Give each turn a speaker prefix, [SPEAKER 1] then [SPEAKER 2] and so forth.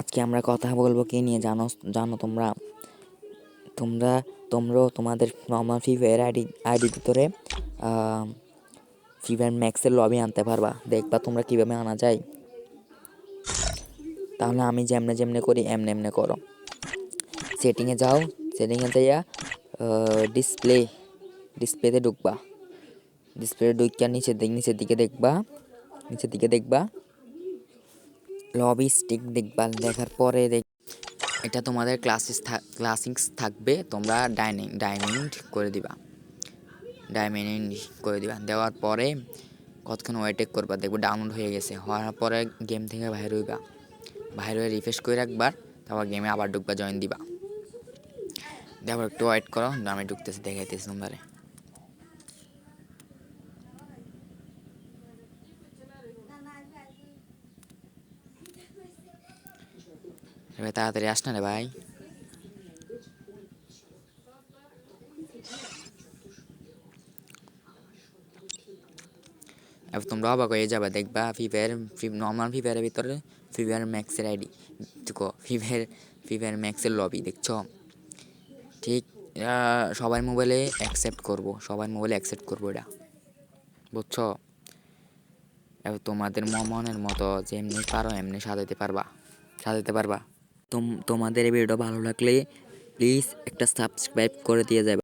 [SPEAKER 1] আজকে আমরা কথা বলব কি নিয়ে জানো জানো তোমরা? তোমরা তোমরাও তোমাদের নর্মাল ফ্রি ফায়ার আইডি আইডির ভিতরে ফ্রি ফায়ার ম্যাক্সের লবি আনতে পারবা। দেখবা তোমরা কীভাবে আনা যায়। তাহলে আমি যেমনে যেমনে করি, এমনি এমনে করো। সেটিংয়ে যাও সেটিংয়ে যাইয়া ডিসপ্লে ডিসপ্লেতে ঢুকবা। ডিসপ্লে ঢুকিয়া নিচের দিক, নিচের দিকে দেখবা, নিচের দিকে দেখবা। লবি স্টিক দেখবা দেখার পরে দেখ এটা তোমাদের ক্লাসিস ক্লাসিক্স থাকবে, তোমরা ডাইনিং ডাইনিং করে দিবা। ডাইনিং করে দিবা। দেওয়ার পরে কতক্ষণ ওয়েটেক করবা, দেখবে ডাউনলোড হয়ে গেছে। হওয়ার পরে গেম থেকে বাইর হইবা। বাইরে হয়ে রিফ্রেশ করে একবার তারপর গেমে আবার ঢুকবা জয়েন দিবা। দেখো একটু ওয়েট করো, আমি ঢুকতেছি, দেখাইতেছি তোমাদের এবার তাড়াতাড়ি আস না রে ভাই। এবার তোমরা অবাক হয়ে যাবে, দেখবা free fire free normal free ফায়ারের ভিতরে ফ্রি ফায়ার ম্যাক্সের আইডি। দেখো ফ্রি ফায়ার ফ্রি ফায়ার ম্যাক্সের লবি দেখছ? ঠিক সবার মোবাইলে অ্যাকসেপ্ট করব, সবার মোবাইলে অ্যাকসেপ্ট করব এটা। বুঝছ? এবার তোমাদের মনের মতো যেমনি পারো, এমনি সাজাতে পারবা। সাজাতে পারবা? তোমাদের ভিডিও ভালো লাগলে প্লিজ একটা সাবস্ক্রাইব করে দিয়ে যাবে।